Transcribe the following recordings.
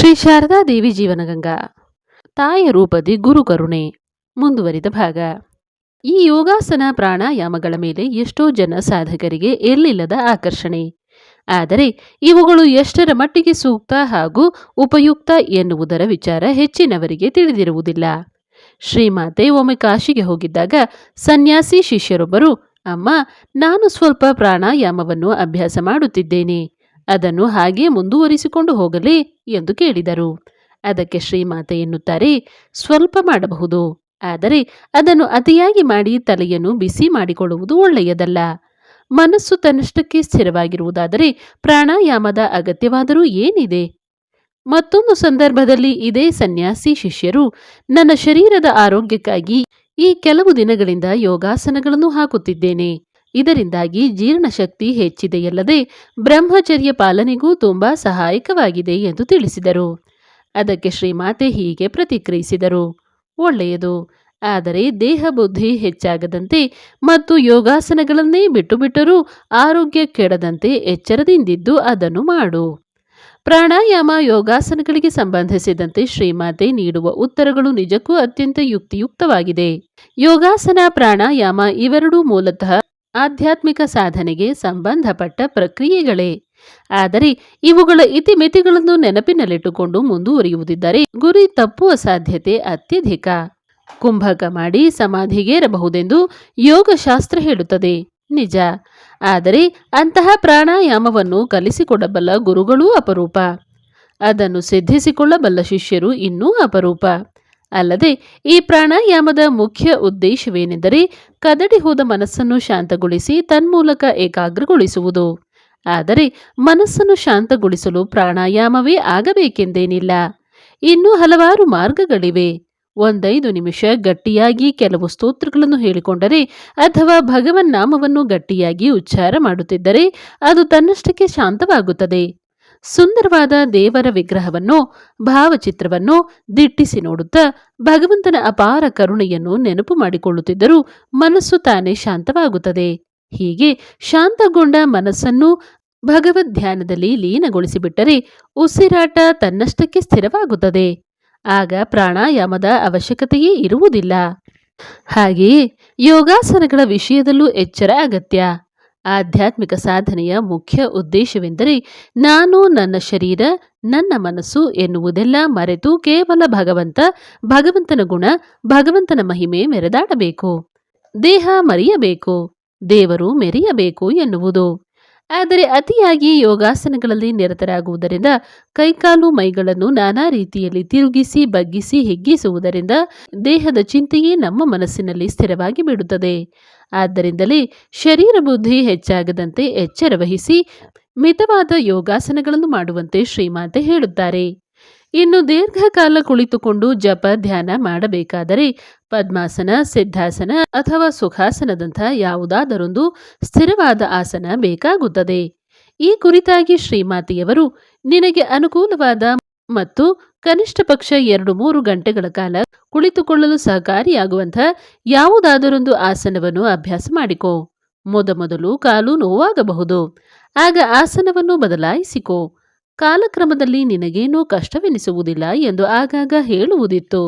ಶ್ರೀ ಶಾರದಾ ದೇವಿ ಜೀವನಗಂಗಾ ತಾಯ ರೂಪದಿ ಗುರು ಕರುಣೆ. ಮುಂದುವರಿದ ಭಾಗ. ಈ ಯೋಗಾಸನ ಪ್ರಾಣಾಯಾಮಗಳ ಮೇಲೆ ಎಷ್ಟೋ ಜನ ಸಾಧಕರಿಗೆ ಎಲ್ಲಿಲ್ಲದ ಆಕರ್ಷಣೆ. ಆದರೆ ಇವುಗಳು ಎಷ್ಟರ ಮಟ್ಟಿಗೆ ಸೂಕ್ತ ಹಾಗೂ ಉಪಯುಕ್ತ ಎನ್ನುವುದರ ವಿಚಾರ ಹೆಚ್ಚಿನವರಿಗೆ ತಿಳಿದಿರುವುದಿಲ್ಲ. ಶ್ರೀಮಾತೆ ಒಮ್ಮೆ ಕಾಶಿಗೆ ಹೋಗಿದ್ದಾಗ ಸನ್ಯಾಸಿ ಶಿಷ್ಯರೊಬ್ಬರು, ಅಮ್ಮ, ನಾನು ಸ್ವಲ್ಪ ಪ್ರಾಣಾಯಾಮವನ್ನು ಅಭ್ಯಾಸ ಮಾಡುತ್ತಿದ್ದೇನೆ. ಅದನ್ನು ಹಾಗೆ ಮುಂದುವರಿಸಿಕೊಂಡು ಹೋಗಲಿ ಎಂದು ಕೇಳಿದರು. ಅದಕ್ಕೆ ಶ್ರೀಮಾತೆ ಎನ್ನುತ್ತಾರೆ, ಸ್ವಲ್ಪ ಮಾಡಬಹುದು. ಆದರೆ ಅದನ್ನು ಅತಿಯಾಗಿ ಮಾಡಿ ತಲೆಯನ್ನು ಬಿಸಿ ಮಾಡಿಕೊಳ್ಳುವುದು ಒಳ್ಳೆಯದಲ್ಲ. ಮನಸ್ಸು ತನ್ನಷ್ಟಕ್ಕೆ ಸ್ಥಿರವಾಗಿರುವುದಾದರೆ ಪ್ರಾಣಾಯಾಮದ ಅಗತ್ಯವಾದರೂ ಏನಿದೆ? ಮತ್ತೊಂದು ಸಂದರ್ಭದಲ್ಲಿ ಇದೇ ಸನ್ಯಾಸಿ ಶಿಷ್ಯರು, ನನ್ನ ಶರೀರದ ಆರೋಗ್ಯಕ್ಕಾಗಿ ಈ ಕೆಲವು ದಿನಗಳಿಂದ ಯೋಗಾಸನಗಳನ್ನು ಹಾಕುತ್ತಿದ್ದೇನೆ. ಇದರಿಂದಾಗಿ ಜೀರ್ಣಶಕ್ತಿ ಹೆಚ್ಚಿದೆಯಲ್ಲದೆ ಬ್ರಹ್ಮಚರ್ಯ ಪಾಲನೆಗೂ ತುಂಬಾ ಸಹಾಯಕವಾಗಿದೆ ಎಂದು ತಿಳಿಸಿದರು. ಅದಕ್ಕೆ ಶ್ರೀಮಾತೆ ಹೀಗೆ ಪ್ರತಿಕ್ರಿಯಿಸಿದರು. ಒಳ್ಳೆಯದು. ಆದರೆ ದೇಹ ಬುದ್ಧಿ ಹೆಚ್ಚಾಗದಂತೆ ಮತ್ತು ಯೋಗಾಸನಗಳನ್ನೇ ಬಿಟ್ಟು ಬಿಟ್ಟರೂ ಆರೋಗ್ಯ ಕೆಡದಂತೆ ಎಚ್ಚರದಿಂದಿದ್ದು ಅದನ್ನು ಮಾಡು. ಪ್ರಾಣಾಯಾಮ ಯೋಗಾಸನಗಳಿಗೆ ಸಂಬಂಧಿಸಿದಂತೆ ಶ್ರೀಮಾತೆ ನೀಡುವ ಉತ್ತರಗಳು ನಿಜಕ್ಕೂ ಅತ್ಯಂತ ಯುಕ್ತಿಯುಕ್ತವಾಗಿದೆ. ಯೋಗಾಸನ, ಪ್ರಾಣಾಯಾಮ ಇವೆರಡೂ ಮೂಲತಃ ಆಧ್ಯಾತ್ಮಿಕ ಸಾಧನೆಗೆ ಸಂಬಂಧಪಟ್ಟ ಪ್ರಕ್ರಿಯೆಗಳೇ. ಆದರೆ ಇವುಗಳ ಇತಿಮಿತಿಗಳನ್ನು ನೆನಪಿನಲ್ಲಿಟ್ಟುಕೊಂಡು ಮುಂದುವರಿಯುವುದಿದ್ದರೆ ಗುರಿ ತಪ್ಪುವ ಸಾಧ್ಯತೆ ಅತ್ಯಧಿಕ. ಕುಂಭಕ ಮಾಡಿ ಸಮಾಧಿಗೇರಬಹುದೆಂದು ಯೋಗಶಾಸ್ತ್ರ ಹೇಳುತ್ತದೆ. ನಿಜ. ಆದರೆ ಅಂತಹ ಪ್ರಾಣಾಯಾಮವನ್ನು ಕಲಿಸಿಕೊಡಬಲ್ಲ ಗುರುಗಳೂ ಅಪರೂಪ. ಅದನ್ನು ಸಿದ್ಧಿಸಿಕೊಳ್ಳಬಲ್ಲ ಶಿಷ್ಯರು ಇನ್ನೂ ಅಪರೂಪ. ಅಲ್ಲದೆ ಈ ಪ್ರಾಣಾಯಾಮದ ಮುಖ್ಯ ಉದ್ದೇಶವೇನೆಂದರೆ ಕದಡಿ ಹೋದ ಮನಸ್ಸನ್ನು ಶಾಂತಗೊಳಿಸಿ ತನ್ಮೂಲಕ ಏಕಾಗ್ರಗೊಳಿಸುವುದು. ಆದರೆ ಮನಸ್ಸನ್ನು ಶಾಂತಗೊಳಿಸಲು ಪ್ರಾಣಾಯಾಮವೇ ಆಗಬೇಕೆಂದೇನಿಲ್ಲ. ಇನ್ನೂ ಹಲವಾರು ಮಾರ್ಗಗಳಿವೆ. ಒಂದೈದು ನಿಮಿಷ ಗಟ್ಟಿಯಾಗಿ ಕೆಲವು ಸ್ತೋತ್ರಗಳನ್ನು ಹೇಳಿಕೊಂಡರೆ ಅಥವಾ ಭಗವನ್ ನಾಮವನ್ನು ಗಟ್ಟಿಯಾಗಿ ಉಚ್ಚಾರ ಮಾಡುತ್ತಿದ್ದರೆ ಅದು ತನ್ನಷ್ಟಕ್ಕೆ ಶಾಂತವಾಗುತ್ತದೆ. ಸುಂದರವಾದ ದೇವರ ವಿಗ್ರಹವನ್ನು, ಭಾವಚಿತ್ರವನ್ನು ದಿಟ್ಟಿಸಿ ನೋಡುತ್ತಾ ಭಗವಂತನ ಅಪಾರ ಕರುಣೆಯನ್ನು ನೆನಪು ಮಾಡಿಕೊಳ್ಳುತ್ತಿದ್ದರೂ ಮನಸ್ಸು ತಾನೇ ಶಾಂತವಾಗುತ್ತದೆ. ಹೀಗೆ ಶಾಂತಗೊಂಡ ಮನಸ್ಸನ್ನು ಭಗವದ್ ಧ್ಯಾನದಲ್ಲಿ ಲೀನಗೊಳಿಸಿಬಿಟ್ಟರೆ ಉಸಿರಾಟ ತನ್ನಷ್ಟಕ್ಕೆ ಸ್ಥಿರವಾಗುತ್ತದೆ. ಆಗ ಪ್ರಾಣಾಯಾಮದ ಅವಶ್ಯಕತೆಯೇ ಇರುವುದಿಲ್ಲ. ಹಾಗೆಯೇ ಯೋಗಾಸನಗಳ ವಿಷಯದಲ್ಲೂ ಎಚ್ಚರ ಅಗತ್ಯ. ಆಧ್ಯಾತ್ಮಿಕ ಸಾಧನೆಯ ಮುಖ್ಯ ಉದ್ದೇಶವೆಂದರೆ ನಾನು ನನ್ನ ಶರೀರ, ನನ್ನ ಮನಸ್ಸು ಎನ್ನುವುದೆಲ್ಲ ಮರೆತು ಕೇವಲ ಭಗವಂತ, ಭಗವಂತನ ಗುಣ, ಭಗವಂತನ ಮಹಿಮೆ ಮೆರೆದಾಡಬೇಕು. ದೇಹ ಮರೆಯಬೇಕು, ದೇವರು ಮೆರೆಯಬೇಕು ಎನ್ನುವುದು. ಆದರೆ ಅತಿಯಾಗಿ ಯೋಗಾಸನಗಳಲ್ಲಿ ನಿರತರಾಗುವುದರಿಂದ ಕೈಕಾಲು ಮೈಗಳನ್ನು ನಾನಾ ರೀತಿಯಲ್ಲಿ ತಿರುಗಿಸಿ, ಬಗ್ಗಿಸಿ, ಹಿಗ್ಗಿಸುವುದರಿಂದ ದೇಹದ ಚಿಂತೆಯೇ ನಮ್ಮ ಮನಸ್ಸಿನಲ್ಲಿ ಸ್ಥಿರವಾಗಿ ಬಿಡುತ್ತದೆ. ಆದ್ದರಿಂದಲೇ ಶರೀರ ಬುದ್ಧಿ ಹೆಚ್ಚಾಗದಂತೆ ಎಚ್ಚರ ವಹಿಸಿ ಮಿತವಾದ ಯೋಗಾಸನಗಳನ್ನು ಮಾಡುವಂತೆ ಶ್ರೀಮಾತೆ ಹೇಳುತ್ತಾರೆ. ಇನ್ನು ದೀರ್ಘಕಾಲ ಕುಳಿತುಕೊಂಡು ಜಪ ಧ್ಯಾನ ಮಾಡಬೇಕಾದರೆ ಪದ್ಮಾಸನ, ಸಿದ್ಧಾಸನ ಅಥವಾ ಸುಖಾಸನದಂಥ ಯಾವುದಾದರೊಂದು ಸ್ಥಿರವಾದ ಆಸನ ಬೇಕಾಗುತ್ತದೆ. ಈ ಕುರಿತಾಗಿ ಶ್ರೀಮಾತೆಯವರು, ನಿನಗೆ ಅನುಕೂಲವಾದ ಮತ್ತು ಕನಿಷ್ಠ ಪಕ್ಷ ಎರಡು ಮೂರು ಗಂಟೆಗಳ ಕಾಲ ಕುಳಿತುಕೊಳ್ಳಲು ಸಹಕಾರಿಯಾಗುವಂಥ ಯಾವುದಾದರೊಂದು ಆಸನವನ್ನು ಅಭ್ಯಾಸ ಮಾಡಿಕೋ. ಮೊದಮೊದಲು ಕಾಲು ನೋವಾಗಬಹುದು. ಆಗ ಆಸನವನ್ನು ಬದಲಾಯಿಸಿಕೋ. ಕಾಲಕ್ರಮದಲ್ಲಿ ನಿನಗೇನೂ ಕಷ್ಟವೆನಿಸುವುದಿಲ್ಲ ಎಂದು ಆಗಾಗ ಹೇಳುವುದಿತ್ತು.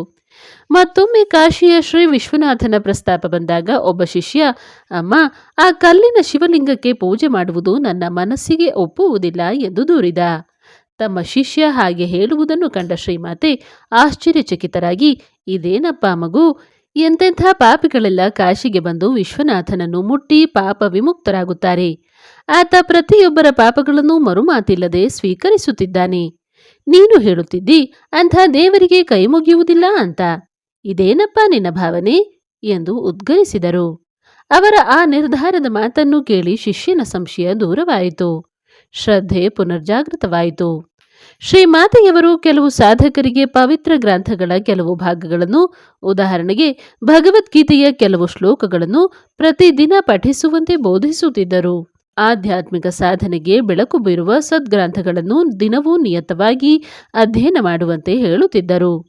ಮತ್ತೊಮ್ಮೆ ಕಾಶಿಯ ಶ್ರೀ ವಿಶ್ವನಾಥನ ಪ್ರಸ್ತಾಪ ಬಂದಾಗ ಒಬ್ಬ ಶಿಷ್ಯ, ಅಮ್ಮ, ಆ ಕಲ್ಲಿನ ಶಿವಲಿಂಗಕ್ಕೆ ಪೂಜೆ ಮಾಡುವುದು ನನ್ನ ಮನಸ್ಸಿಗೆ ಒಪ್ಪುವುದಿಲ್ಲ ಎಂದು ದೂರಿದ. ತಮ್ಮ ಶಿಷ್ಯ ಹಾಗೆ ಹೇಳುವುದನ್ನು ಕಂಡ ಶ್ರೀಮಾತೆ ಆಶ್ಚರ್ಯಚಕಿತರಾಗಿ, ಇದೇನಪ್ಪ ಮಗು ಎಂತೆಂಥ ಪಾಪಿಗಳೆಲ್ಲ ಕಾಶಿಗೆ ಬಂದು ವಿಶ್ವನಾಥನನ್ನು ಮುಟ್ಟಿ ಪಾಪ ವಿಮುಕ್ತರಾಗುತ್ತಾರೆ. ಆತ ಪ್ರತಿಯೊಬ್ಬರ ಪಾಪಗಳನ್ನು ಮರುಮಾತಿಲ್ಲದೆ ಸ್ವೀಕರಿಸುತ್ತಿದ್ದಾನೆ. ನೀನು ಹೇಳುತ್ತಿದ್ದಿ, ಅಂಥ ದೇವರಿಗೆ ಕೈ ಮುಗಿಯುವುದಿಲ್ಲ ಅಂತ. ಇದೇನಪ್ಪ ನಿನ್ನ ಭಾವನೆ? ಎಂದು ಉದ್ಗರಿಸಿದರು. ಅವರ ಆ ನಿರ್ಧಾರದ ಮಾತನ್ನು ಕೇಳಿ ಶಿಷ್ಯನ ಸಂಶಯ ದೂರವಾಯಿತು. ಶ್ರದ್ಧೆ ಪುನರ್ಜಾಗೃತವಾಯಿತು. ಶ್ರೀಮಾತೆಯವರು ಕೆಲವು ಸಾಧಕರಿಗೆ ಪವಿತ್ರ ಗ್ರಂಥಗಳ ಕೆಲವು ಭಾಗಗಳನ್ನು, ಉದಾಹರಣೆಗೆ ಭಗವದ್ಗೀತೆಯ ಕೆಲವು ಶ್ಲೋಕಗಳನ್ನು ಪ್ರತಿದಿನ ಪಠಿಸುವಂತೆ ಬೋಧಿಸುತ್ತಿದ್ದರು. ಆಧ್ಯಾತ್ಮಿಕ ಸಾಧನೆಗೆ ಬೆಳಕು ಬೀರುವ ಸದ್ಗ್ರಂಥಗಳನ್ನು ದಿನವೂ ನಿಯತವಾಗಿ ಅಧ್ಯಯನ ಮಾಡುವಂತೆ ಹೇಳುತ್ತಿದ್ದರು.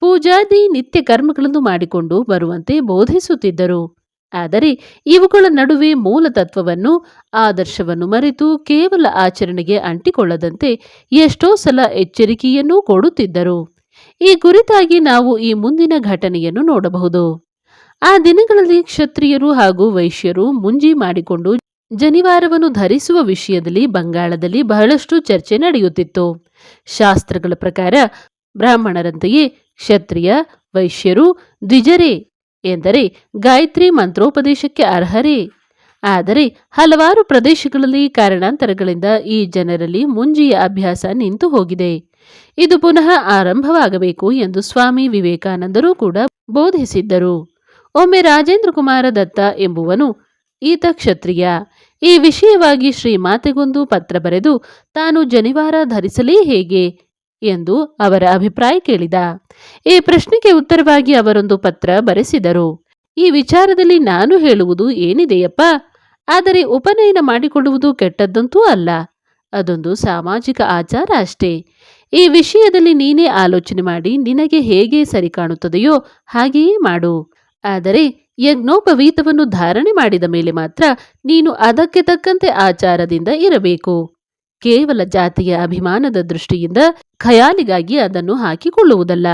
ಪೂಜಾದಿ ನಿತ್ಯ ಕರ್ಮಗಳನ್ನು ಮಾಡಿಕೊಂಡು ಬರುವಂತೆ ಬೋಧಿಸುತ್ತಿದ್ದರು. ಆದರೆ ಇವುಗಳ ನಡುವೆ ಮೂಲ ತತ್ವವನ್ನು, ಆದರ್ಶವನ್ನು ಮರೆತು ಕೇವಲ ಆಚರಣೆಗೆ ಅಂಟಿಕೊಳ್ಳದಂತೆ ಎಷ್ಟೋ ಸಲ ಎಚ್ಚರಿಕೆಯನ್ನೂ ಕೊಡುತ್ತಿದ್ದರು. ಈ ಕುರಿತಾಗಿ ನಾವು ಈ ಮುಂದಿನ ಘಟನೆಯನ್ನು ನೋಡಬಹುದು. ಆ ದಿನಗಳಲ್ಲಿ ಕ್ಷತ್ರಿಯರು ಹಾಗೂ ವೈಶ್ಯರು ಮುಂಜಿ ಮಾಡಿಕೊಂಡು ಜನಿವಾರವನ್ನು ಧರಿಸುವ ವಿಷಯದಲ್ಲಿ ಬಂಗಾಳದಲ್ಲಿ ಬಹಳಷ್ಟು ಚರ್ಚೆ ನಡೆಯುತ್ತಿತ್ತು. ಶಾಸ್ತ್ರಗಳ ಪ್ರಕಾರ ಬ್ರಾಹ್ಮಣರಂತೆಯೇ ಕ್ಷತ್ರಿಯ, ವೈಶ್ಯರು, ದ್ವಿಜರೇ ಎಂದರೆ ಗಾಯತ್ರಿ ಮಂತ್ರೋಪದೇಶಕ್ಕೆ ಅರ್ಹರೇ. ಆದರೆ ಹಲವಾರು ಪ್ರದೇಶಗಳಲ್ಲಿ ಕಾರಣಾಂತರಗಳಿಂದ ಈ ಜನರಲ್ಲಿ ಮುಂಜಿಯ ಅಭ್ಯಾಸ ನಿಂತು ಹೋಗಿದೆ. ಇದು ಪುನಃ ಆರಂಭವಾಗಬೇಕು ಎಂದು ಸ್ವಾಮಿ ವಿವೇಕಾನಂದರು ಕೂಡ ಬೋಧಿಸಿದ್ದರು. ಒಮ್ಮೆ ರಾಜೇಂದ್ರ ಕುಮಾರ ದತ್ತ ಎಂಬುವನು ಈತ ಕ್ಷತ್ರಿಯ. ಈ ವಿಷಯವಾಗಿ ಶ್ರೀಮಾತೆಗೊಂದು ಪತ್ರ ಬರೆದು ತಾನು ಜನಿವಾರ ಧರಿಸಲೇ ಹೇಗೆ? ಎಂದು ಅವರ ಅಭಿಪ್ರಾಯ ಕೇಳಿದ. ಈ ಪ್ರಶ್ನೆಗೆ ಉತ್ತರವಾಗಿ ಅವರೊಂದು ಪತ್ರ ಬರೆಸಿದರು. ಈ ವಿಚಾರದಲ್ಲಿ ನಾನು ಹೇಳುವುದು ಏನಿದೆಯಪ್ಪ? ಆದರೆ ಉಪನಯನ ಮಾಡಿಕೊಳ್ಳುವುದು ಕೆಟ್ಟದ್ದಂತೂ ಅಲ್ಲ. ಅದೊಂದು ಸಾಮಾಜಿಕ ಆಚಾರ ಅಷ್ಟೇ. ಈ ವಿಷಯದಲ್ಲಿ ನೀನೇ ಆಲೋಚನೆ ಮಾಡಿ ನಿನಗೆ ಹೇಗೆ ಸರಿ ಕಾಣುತ್ತದೆಯೋ ಹಾಗೆಯೇ ಮಾಡು. ಆದರೆ ಯಜ್ಞೋಪವೀತವನ್ನು ಧಾರಣೆ ಮಾಡಿದ ಮೇಲೆ ಮಾತ್ರ ನೀನು ಅದಕ್ಕೆ ತಕ್ಕಂತೆ ಆಚಾರದಿಂದ ಇರಬೇಕು. ಕೇವಲ ಜಾತಿಯ ಅಭಿಮಾನದ ದೃಷ್ಟಿಯಿಂದ ಖಯಾಲಿಗಾಗಿ ಅದನ್ನು ಹಾಕಿಕೊಳ್ಳುವುದಲ್ಲ.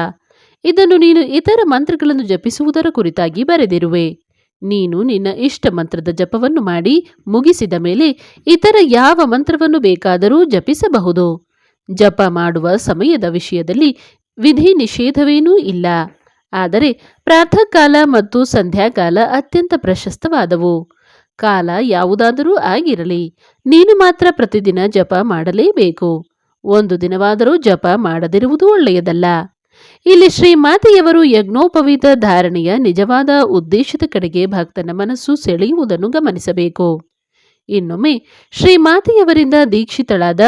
ಇದನ್ನು ನೀನು ಇತರ ಮಂತ್ರಗಳನ್ನು ಜಪಿಸುವುದರ ಕುರಿತಾಗಿ ಬರೆದಿರುವೆ. ನೀನು ನಿನ್ನ ಇಷ್ಟ ಮಂತ್ರದ ಜಪವನ್ನು ಮಾಡಿ ಮುಗಿಸಿದ ಮೇಲೆ ಇತರ ಯಾವ ಮಂತ್ರವನ್ನು ಬೇಕಾದರೂ ಜಪಿಸಬಹುದು. ಜಪ ಮಾಡುವ ಸಮಯದ ವಿಷಯದಲ್ಲಿ ವಿಧಿ ನಿಷೇಧವೇನೂ ಇಲ್ಲ. ಆದರೆ ಪ್ರಾತಃಕಾಲ ಮತ್ತು ಸಂಧ್ಯಾಕಾಲ ಅತ್ಯಂತ ಪ್ರಶಸ್ತವಾದವು. ಕಾಲ ಯಾವುದಾದರೂ ಆಗಿರಲಿ. ನೀನು ಮಾತ್ರ ಪ್ರತಿದಿನ ಜಪ ಮಾಡಲೇಬೇಕು. ಒಂದು ದಿನವಾದರೂ ಜಪ ಮಾಡದಿರುವುದು ಒಳ್ಳೆಯದಲ್ಲ. ಇಲ್ಲಿ ಶ್ರೀಮಾತೆಯವರು ಯಜ್ಞೋಪವೀತ ಧಾರಣೆಯ ನಿಜವಾದ ಉದ್ದೇಶದ ಕಡೆಗೆ ಭಕ್ತನ ಮನಸ್ಸು ಸೆಳೆಯುವುದನ್ನು ಗಮನಿಸಬೇಕು. ಇನ್ನೊಮ್ಮೆ ಶ್ರೀಮಾತೆಯವರಿಂದ ದೀಕ್ಷಿತಳಾದ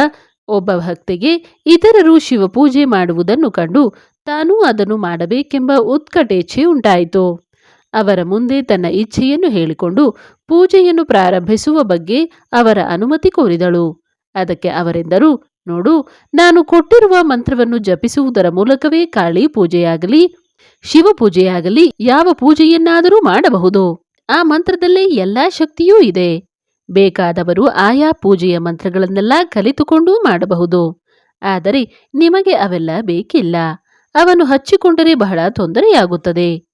ಒಬ್ಬ ಭಕ್ತಿಗೆ ಇತರರು ಶಿವಪೂಜೆ ಮಾಡುವುದನ್ನು ಕಂಡು ತಾನೂ ಅದನ್ನು ಮಾಡಬೇಕೆಂಬ ಉತ್ಕಟೇಚ್ಛೆ ಉಂಟಾಯಿತು. ಅವರ ಮುಂದೆ ತನ್ನ ಇಚ್ಛೆಯನ್ನು ಹೇಳಿಕೊಂಡು ಪೂಜೆಯನ್ನು ಪ್ರಾರಂಭಿಸುವ ಬಗ್ಗೆ ಅವರ ಅನುಮತಿ ಕೋರಿದಳು. ಅದಕ್ಕೆ ಅವರೆಂದರು, ನೋಡು, ನಾನು ಕೊಟ್ಟಿರುವ ಮಂತ್ರವನ್ನು ಜಪಿಸುವುದರ ಮೂಲಕವೇ ಕಾಳಿ ಪೂಜೆಯಾಗಲಿ, ಶಿವ ಪೂಜೆಯಾಗಲಿ, ಯಾವ ಪೂಜೆಯನ್ನಾದರೂ ಮಾಡಬಹುದು. ಆ ಮಂತ್ರದಲ್ಲೇ ಎಲ್ಲಾ ಶಕ್ತಿಯೂ ಇದೆ. ಬೇಕಾದವರು ಆಯಾ ಪೂಜೆಯ ಮಂತ್ರಗಳನ್ನೆಲ್ಲ ಕಲಿತುಕೊಂಡು ಮಾಡಬಹುದು. ಆದರೆ ನಿಮಗೆ ಅವೆಲ್ಲ ಬೇಕಿಲ್ಲ. ಅವನು ಹಚ್ಚಿಕೊಂಡರೆ ಬಹಳ ತೊಂದರೆಯಾಗುತ್ತದೆ.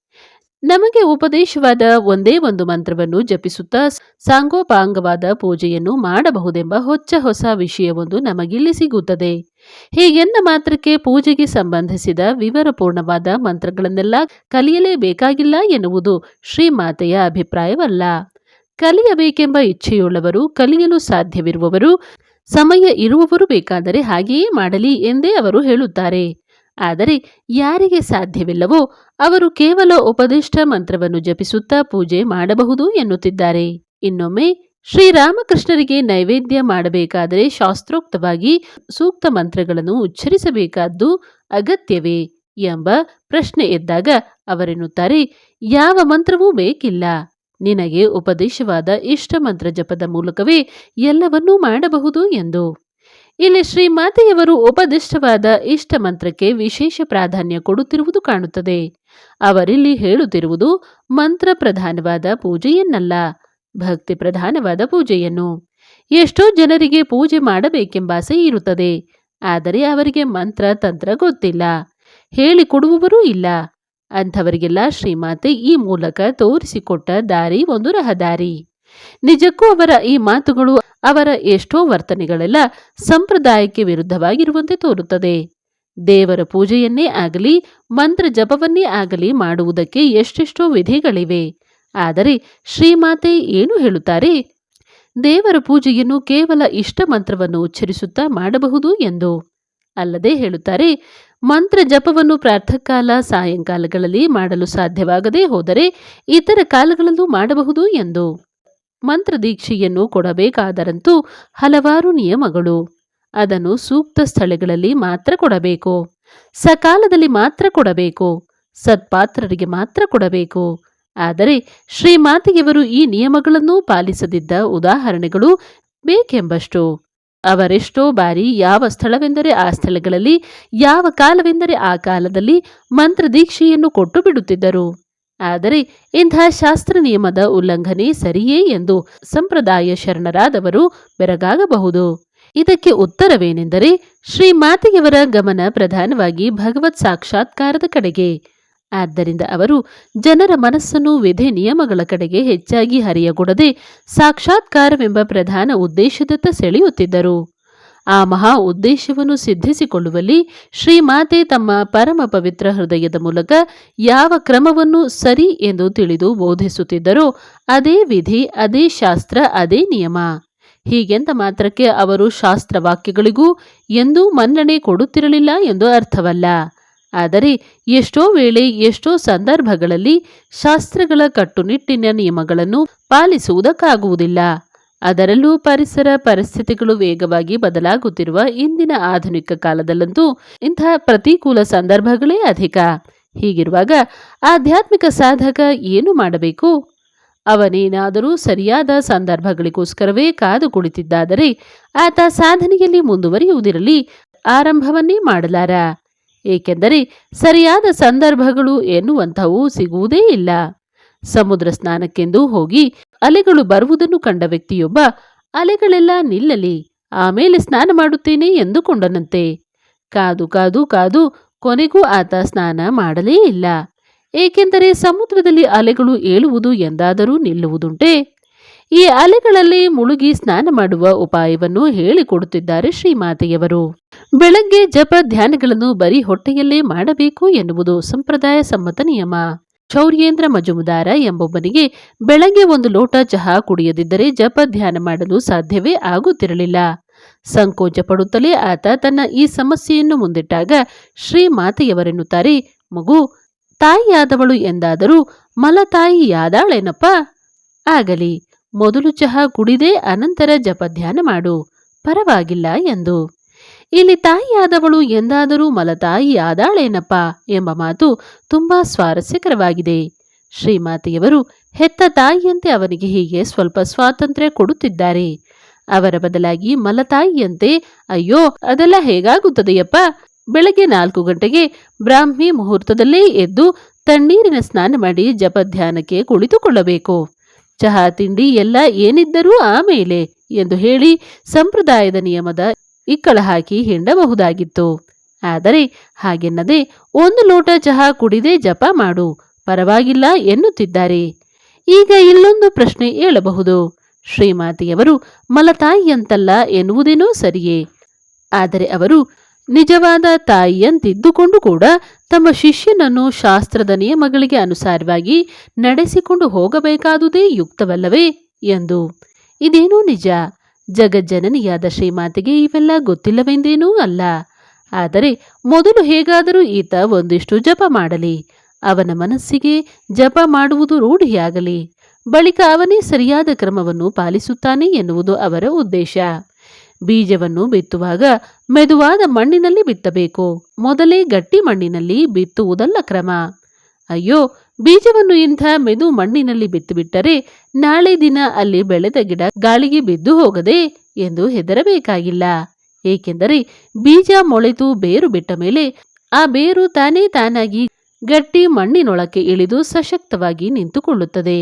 ನಮಗೆ ಉಪದೇಶವಾದ ಒಂದೇ ಒಂದು ಮಂತ್ರವನ್ನು ಜಪಿಸುತ್ತಾ ಸಾಂಗೋಪಾಂಗವಾದ ಪೂಜೆಯನ್ನು ಮಾಡಬಹುದೆಂಬ ಹೊಚ್ಚ ಹೊಸ ವಿಷಯವೊಂದು ನಮಗಿಲ್ಲಿ ಸಿಗುತ್ತದೆ. ಹೀಗೆನ್ನ ಮಾತ್ರಕ್ಕೆ ಪೂಜೆಗೆ ಸಂಬಂಧಿಸಿದ ವಿವರಪೂರ್ಣವಾದ ಮಂತ್ರಗಳನ್ನೆಲ್ಲ ಕಲಿಯಲೇಬೇಕಾಗಿಲ್ಲ ಎನ್ನುವುದು ಶ್ರೀಮಾತೆಯ ಅಭಿಪ್ರಾಯವಲ್ಲ. ಕಲಿಯಬೇಕೆಂಬ ಇಚ್ಛೆಯುಳ್ಳವರು, ಕಲಿಯಲು ಸಾಧ್ಯವಿರುವವರು, ಸಮಯ ಇರುವವರು ಬೇಕಾದರೆ ಹಾಗೆಯೇ ಮಾಡಲಿ ಎಂದೇ ಅವರು ಹೇಳುತ್ತಾರೆ. ಆದರೆ ಯಾರಿಗೆ ಸಾಧ್ಯವಿಲ್ಲವೋ ಅವರು ಕೇವಲ ಉಪದಿಷ್ಟ ಮಂತ್ರವನ್ನು ಜಪಿಸುತ್ತಾ ಪೂಜೆ ಮಾಡಬಹುದು ಎನ್ನುತ್ತಿದ್ದಾರೆ. ಇನ್ನೊಮ್ಮೆ, ಶ್ರೀರಾಮಕೃಷ್ಣರಿಗೆ ನೈವೇದ್ಯ ಮಾಡಬೇಕಾದರೆ ಶಾಸ್ತ್ರೋಕ್ತವಾಗಿ ಸೂಕ್ತ ಮಂತ್ರಗಳನ್ನು ಉಚ್ಚರಿಸಬೇಕಾದ್ದು ಅಗತ್ಯವೇ ಎಂಬ ಪ್ರಶ್ನೆ ಎದ್ದಾಗ ಅವರೆನ್ನುತ್ತಾರೆ, ಯಾವ ಮಂತ್ರವೂ ಬೇಕಿಲ್ಲ. ನಿನಗೆ ಉಪದೇಶವಾದ ಇಷ್ಟ ಮಂತ್ರ ಜಪದ ಮೂಲಕವೇ ಎಲ್ಲವನ್ನೂ ಮಾಡಬಹುದು ಎಂದು. ಇಲ್ಲಿ ಶ್ರೀಮಾತೆಯವರು ಉಪದಿಷ್ಟವಾದ ಇಷ್ಟ ಮಂತ್ರಕ್ಕೆ ವಿಶೇಷ ಪ್ರಾಧಾನ್ಯ ಕೊಡುತ್ತಿರುವುದು ಕಾಣುತ್ತದೆ. ಅವರಿಲ್ಲಿ ಹೇಳುತ್ತಿರುವುದು ಮಂತ್ರ ಪ್ರಧಾನವಾದ ಪೂಜೆಯನ್ನಲ್ಲ, ಭಕ್ತಿ ಪ್ರಧಾನವಾದ ಪೂಜೆಯನ್ನು. ಎಷ್ಟೋ ಜನರಿಗೆ ಪೂಜೆ ಮಾಡಬೇಕೆಂಬಾಸೆ ಇರುತ್ತದೆ, ಆದರೆ ಅವರಿಗೆ ಮಂತ್ರ, ತಂತ್ರ ಗೊತ್ತಿಲ್ಲ. ಹೇಳಿಕೊಡುವವರೂ ಇಲ್ಲ. ಅಂಥವರಿಗೆಲ್ಲ ಶ್ರೀಮಾತೆ ಈ ಮೂಲಕ ತೋರಿಸಿಕೊಟ್ಟ ದಾರಿ ಒಂದು ರಹದಾರಿ. ನಿಜಕ್ಕೂ ಅವರ ಈ ಮಾತುಗಳು ಅವರ ಎಷ್ಟೋ ವರ್ತನೆಗಳೆಲ್ಲ ಸಂಪ್ರದಾಯಕ್ಕೆ ವಿರುದ್ಧವಾಗಿರುವಂತೆ ತೋರುತ್ತದೆ. ದೇವರ ಪೂಜೆಯನ್ನೇ ಆಗಲಿ, ಮಂತ್ರ ಜಪವನ್ನೇ ಆಗಲಿ ಮಾಡುವುದಕ್ಕೆ ಎಷ್ಟೆಷ್ಟೋ ವಿಧಿಗಳಿವೆ. ಆದರೆ ಶ್ರೀಮಾತೆ ಏನು ಹೇಳುತ್ತಾರೆ? ದೇವರ ಪೂಜೆಯನ್ನು ಕೇವಲ ಇಷ್ಟ ಮಂತ್ರವನ್ನು ಉಚ್ಚರಿಸುತ್ತಾ ಮಾಡಬಹುದು ಎಂದು. ಅಲ್ಲದೆ ಹೇಳುತ್ತಾರೆ, ಮಂತ್ರ ಜಪವನ್ನು ಪ್ರಾರ್ಥಕಾಲ ಸಾಯಂಕಾಲಗಳಲ್ಲಿ ಮಾಡಲು ಸಾಧ್ಯವಾಗದೇ ಹೋದರೆ ಇತರ ಕಾಲಗಳಲ್ಲೂ ಮಾಡಬಹುದು ಎಂದು. ಮಂತ್ರ ದೀಕ್ಷೆಯನ್ನು ಕೊಡಬೇಕಾದರಂತೂ ಹಲವಾರು ನಿಯಮಗಳು. ಅದನ್ನು ಸೂಕ್ತ ಸ್ಥಳಗಳಲ್ಲಿ ಮಾತ್ರ ಕೊಡಬೇಕು. ಸಕಾಲದಲ್ಲಿ ಮಾತ್ರ ಕೊಡಬೇಕು. ಸತ್ಪಾತ್ರರಿಗೆ ಮಾತ್ರ ಕೊಡಬೇಕು. ಆದರೆ ಶ್ರೀಮಾತೆಯವರು ಈ ನಿಯಮಗಳನ್ನು ಪಾಲಿಸದಿದ್ದ ಉದಾಹರಣೆಗಳು ಬೇಕೆಂಬಷ್ಟು. ಅವರೆಷ್ಟೋ ಬಾರಿ ಯಾವ ಸ್ಥಳವೆಂದರೆ ಆ ಸ್ಥಳಗಳಲ್ಲಿ, ಯಾವ ಕಾಲವೆಂದರೆ ಆ ಕಾಲದಲ್ಲಿ ಮಂತ್ರದೀಕ್ಷೆಯನ್ನು ಕೊಟ್ಟು ಬಿಡುತ್ತಿದ್ದರು. ಆದರೆ ಇಂಥ ಶಾಸ್ತ್ರ ನಿಯಮದ ಉಲ್ಲಂಘನೆ ಸರಿಯೇ ಎಂದು ಸಂಪ್ರದಾಯ ಶರಣರಾದವರು ಬೆರಗಾಗಬಹುದು. ಇದಕ್ಕೆ ಉತ್ತರವೇನೆಂದರೆ ಶ್ರೀ ಮಾತೆಯವರ ಗಮನ ಪ್ರಧಾನವಾಗಿ ಭಗವತ್ ಸಾಕ್ಷಾತ್ಕಾರದ ಕಡೆಗೆ. ಆದ್ದರಿಂದ ಅವರು ಜನರ ಮನಸ್ಸನ್ನು ವಿಧಿ ನಿಯಮಗಳ ಕಡೆಗೆ ಹೆಚ್ಚಾಗಿ ಹರಿಯಗೊಡದೆ ಸಾಕ್ಷಾತ್ಕಾರವೆಂಬ ಪ್ರಧಾನ ಉದ್ದೇಶದತ್ತ ಸೆಳೆಯುತ್ತಿದ್ದರು. ಆ ಮಹಾ ಉದ್ದೇಶವನ್ನು ಸಿದ್ಧಿಸಿಕೊಳ್ಳುವಲ್ಲಿ ಶ್ರೀಮಾತೆ ತಮ್ಮ ಪರಮ ಪವಿತ್ರ ಹೃದಯದ ಮೂಲಕ ಯಾವ ಕ್ರಮವನ್ನು ಸರಿ ಎಂದು ತಿಳಿದು ಬೋಧಿಸುತ್ತಿದ್ದರೋ ಅದೇ ವಿಧಿ, ಅದೇ ಶಾಸ್ತ್ರ, ಅದೇ ನಿಯಮ. ಹೀಗೆಂದ ಮಾತ್ರಕ್ಕೆ ಅವರು ಶಾಸ್ತ್ರವಾಕ್ಯಗಳಿಗೂ ಎಂದೂ ಮನ್ನಣೆ ಕೊಡುತ್ತಿರಲಿಲ್ಲ ಎಂದು ಅರ್ಥವಲ್ಲ. ಆದರೆ ಎಷ್ಟೋ ವೇಳೆ, ಎಷ್ಟೋ ಸಂದರ್ಭಗಳಲ್ಲಿ ಶಾಸ್ತ್ರಗಳ ಕಟ್ಟುನಿಟ್ಟಿನ ನಿಯಮಗಳನ್ನು ಪಾಲಿಸುವುದಕ್ಕಾಗುವುದಿಲ್ಲ. ಅದರಲ್ಲೂ ಪರಿಸರ ಪರಿಸ್ಥಿತಿಗಳು ವೇಗವಾಗಿ ಬದಲಾಗುತ್ತಿರುವ ಇಂದಿನ ಆಧುನಿಕ ಕಾಲದಲ್ಲಂತೂ ಇಂತಹ ಪ್ರತಿಕೂಲ ಸಂದರ್ಭಗಳೇ ಅಧಿಕ. ಹೀಗಿರುವಾಗ ಆಧ್ಯಾತ್ಮಿಕ ಸಾಧಕ ಏನು ಮಾಡಬೇಕು? ಅವನೇನಾದರೂ ಸರಿಯಾದ ಸಂದರ್ಭಗಳಿಗೋಸ್ಕರವೇ ಕಾದು ಕುಳಿತಿದ್ದಾದರೆ ಆತ ಸಾಧನೆಯಲ್ಲಿ ಮುಂದುವರಿಯುವುದಿರಲಿ, ಆರಂಭವನ್ನೇ ಮಾಡಲಾರ. ಏಕೆಂದರೆ ಸರಿಯಾದ ಸಂದರ್ಭಗಳು ಎನ್ನುವಂಥವು ಸಿಗುವುದೇ ಇಲ್ಲ. ಸಮುದ್ರ ಸ್ನಾನಕ್ಕೆಂದು ಹೋಗಿ ಅಲೆಗಳು ಬರುವುದನ್ನು ಕಂಡ ವ್ಯಕ್ತಿಯೊಬ್ಬ, ಅಲೆಗಳೆಲ್ಲ ನಿಲ್ಲಲಿ, ಆಮೇಲೆ ಸ್ನಾನ ಮಾಡುತ್ತೇನೆ ಎಂದುಕೊಂಡನಂತೆ. ಕಾದು ಕಾದು ಕಾದು ಕೊನೆಗೂ ಆತ ಸ್ನಾನ ಮಾಡಲೇ ಇಲ್ಲ. ಏಕೆಂದರೆ ಸಮುದ್ರದಲ್ಲಿ ಅಲೆಗಳು ಏಳುವುದು ಎಂದಾದರೂ ನಿಲ್ಲುವುದುಂಟೆ. ಈ ಅಲೆಗಳಲ್ಲಿ ಮುಳುಗಿ ಸ್ನಾನ ಮಾಡುವ ಉಪಾಯವನ್ನು ಹೇಳಿಕೊಡುತ್ತಿದ್ದಾರೆ ಶ್ರೀಮಾತೆಯವರು. ಬೆಳಗ್ಗೆ ಜಪ ಧ್ಯಾನಗಳನ್ನು ಬರೀ ಹೊಟ್ಟೆಯಲ್ಲೇ ಮಾಡಬೇಕು ಎನ್ನುವುದು ಸಂಪ್ರದಾಯ ಸಮ್ಮತ ನಿಯಮ. ಚೌರ್ಯೇಂದ್ರ ಮಜುಮದಾರ ಎಂಬೊಬ್ಬನಿಗೆ ಬೆಳಗ್ಗೆ ಒಂದು ಲೋಟ ಚಹಾ ಕುಡಿಯದಿದ್ದರೆ ಜಪ ಧ್ಯಾನ ಮಾಡಲು ಸಾಧ್ಯವೇ ಆಗುತ್ತಿರಲಿಲ್ಲ. ಸಂಕೋಚ ಪಡುತ್ತಲೇ ಆತ ತನ್ನ ಈ ಸಮಸ್ಯೆಯನ್ನು ಮುಂದಿಟ್ಟಾಗ ಶ್ರೀ ಮಾತೆಯವರೆನ್ನುತ್ತಾರೆ, ಮಗು, ತಾಯಿಯಾದವಳು ಎಂದಾದರೂ ಮಲತಾಯಿಯಾದಾಳೇನಪ್ಪ? ಆಗಲಿ, ಮೊದಲು ಚಹಾ ಕುಡಿದೇ ಅನಂತರ ಜಪ ಧ್ಯಾನ ಮಾಡು, ಪರವಾಗಿಲ್ಲ ಎಂದು ಇಲ್ಲಿ ತಾಯಿಯಾದವಳು ಎಂದಾದರೂ ಮಲತಾಯಿಯಾದಾಳೇನಪ್ಪ ಎಂಬ ಮಾತು ತುಂಬಾ ಸ್ವಾರಸ್ಯಕರವಾಗಿದೆ. ಶ್ರೀಮಾತೆಯವರು ಹೆತ್ತ ತಾಯಿಯಂತೆ ಅವನಿಗೆ ಹೀಗೆ ಸ್ವಲ್ಪ ಸ್ವಾತಂತ್ರ್ಯ ಕೊಡುತ್ತಿದ್ದಾರೆ. ಅವರ ಬದಲಾಗಿ ಮಲತಾಯಿಯಂತೆ, ಅಯ್ಯೋ, ಅದೆಲ್ಲ ಹೇಗಾಗುತ್ತದೆಯಪ್ಪ? ಬೆಳಗ್ಗೆ ನಾಲ್ಕು ಗಂಟೆಗೆ ಬ್ರಾಹ್ಮಿ ಮುಹೂರ್ತದಲ್ಲೇ ಎದ್ದು ತಣ್ಣೀರಿನ ಸ್ನಾನ ಮಾಡಿ ಜಪಧ್ಯಾನಕ್ಕೆ ಕುಳಿತುಕೊಳ್ಳಬೇಕು. ಚಹಾ ತಿಂಡಿ ಎಲ್ಲ ಏನಿದ್ದರೂ ಆಮೇಲೆ ಎಂದು ಹೇಳಿ ಸಂಪ್ರದಾಯದ ನಿಯಮದ ಇಕ್ಕಳ ಹಾಕಿ ಹಿಂಡಬಹುದಾಗಿತ್ತು. ಆದರೆ ಹಾಗೆನ್ನದೆ ಒಂದು ಲೋಟ ಚಹಾ ಕುಡಿದೇ ಜಪ ಮಾಡು, ಪರವಾಗಿಲ್ಲ ಎನ್ನುತ್ತಿದ್ದಾರೆ. ಈಗ ಇಲ್ಲೊಂದು ಪ್ರಶ್ನೆ ಏಳಬಹುದು ಶ್ರೀಮಾತೆಯವರು ಮಲತಾಯಿಯಂತಲ್ಲ ಎನ್ನುವುದೇನೋ ಸರಿಯೇ. ಆದರೆ ಅವರು ನಿಜವಾದ ತಾಯಿಯಂತಿದ್ದುಕೊಂಡು ಕೂಡ ತಮ್ಮ ಶಿಷ್ಯನನ್ನು ಶಾಸ್ತ್ರದ ನಿಯಮಗಳಿಗೆ ಅನುಸಾರವಾಗಿ ನಡೆಸಿಕೊಂಡು ಹೋಗಬೇಕಾದುದೇ ಯುಕ್ತವಲ್ಲವೇ ಎಂದು. ಇದೇನೂ ನಿಜ. ಜಗಜ್ಜನನಿಯಾದ ಶ್ರೀಮಾತೆಗೆ ಇವೆಲ್ಲ ಗೊತ್ತಿಲ್ಲವೆಂದೇನೂ ಅಲ್ಲ. ಆದರೆ ಮೊದಲು ಹೇಗಾದರೂ ಈತ ಒಂದಿಷ್ಟು ಜಪ ಮಾಡಲಿ. ಅವನ ಮನಸ್ಸಿಗೆ ಜಪ ಮಾಡುವುದು ರೂಢಿಯಾಗಲಿ. ಬಳಿಕ ಅವನೇ ಸರಿಯಾದ ಕ್ರಮವನ್ನು ಪಾಲಿಸುತ್ತಾನೆ ಎನ್ನುವುದು ಅವರ ಉದ್ದೇಶ. ಬೀಜವನ್ನು ಬಿತ್ತುವಾಗ ಮೆದುವಾದ ಮಣ್ಣಿನಲ್ಲಿ ಬಿತ್ತಬೇಕು. ಮೊದಲೇ ಗಟ್ಟಿ ಮಣ್ಣಿನಲ್ಲಿ ಬಿತ್ತುವುದಲ್ಲ ಕ್ರಮ. ಅಯ್ಯೋ ಬೀಜವನ್ನು ಇಂಥ ಮೆದು ಮಣ್ಣಿನಲ್ಲಿ ಬಿತ್ತುಬಿಟ್ಟರೆ ನಾಳೆ ದಿನ ಅಲ್ಲಿ ಬೆಳೆದ ಗಿಡ ಗಾಳಿಗೆ ಬಿದ್ದು ಹೋಗದೆ ಎಂದು ಹೆದರಬೇಕಾಗಿಲ್ಲ. ಏಕೆಂದರೆ ಬೀಜ ಮೊಳೆತು ಬೇರು ಬಿಟ್ಟ ಮೇಲೆ ಆ ಬೇರು ತಾನೇ ತಾನಾಗಿ ಗಟ್ಟಿ ಮಣ್ಣಿನೊಳಕ್ಕೆ ಇಳಿದು ಸಶಕ್ತವಾಗಿ ನಿಂತುಕೊಳ್ಳುತ್ತದೆ.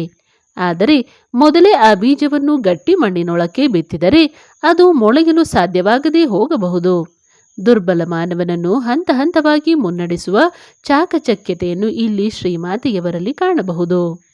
ಆದರೆ ಮೊದಲೇ ಆ ಬೀಜವನ್ನು ಗಟ್ಟಿ ಮಣ್ಣಿನೊಳಕ್ಕೆ ಬಿತ್ತಿದರೆ ಅದು ಮೊಳೆಯಲು ಸಾಧ್ಯವಾಗದೇ ಹೋಗಬಹುದು. ದುರ್ಬಲ ಮಾನವನನ್ನು ಹಂತ ಹಂತವಾಗಿ ಮುನ್ನಡೆಸುವ ಚಾಕಚಕ್ಯತೆಯನ್ನು ಇಲ್ಲಿ ಶ್ರೀಮಾತೆಯವರಲ್ಲಿ ಕಾಣಬಹುದು.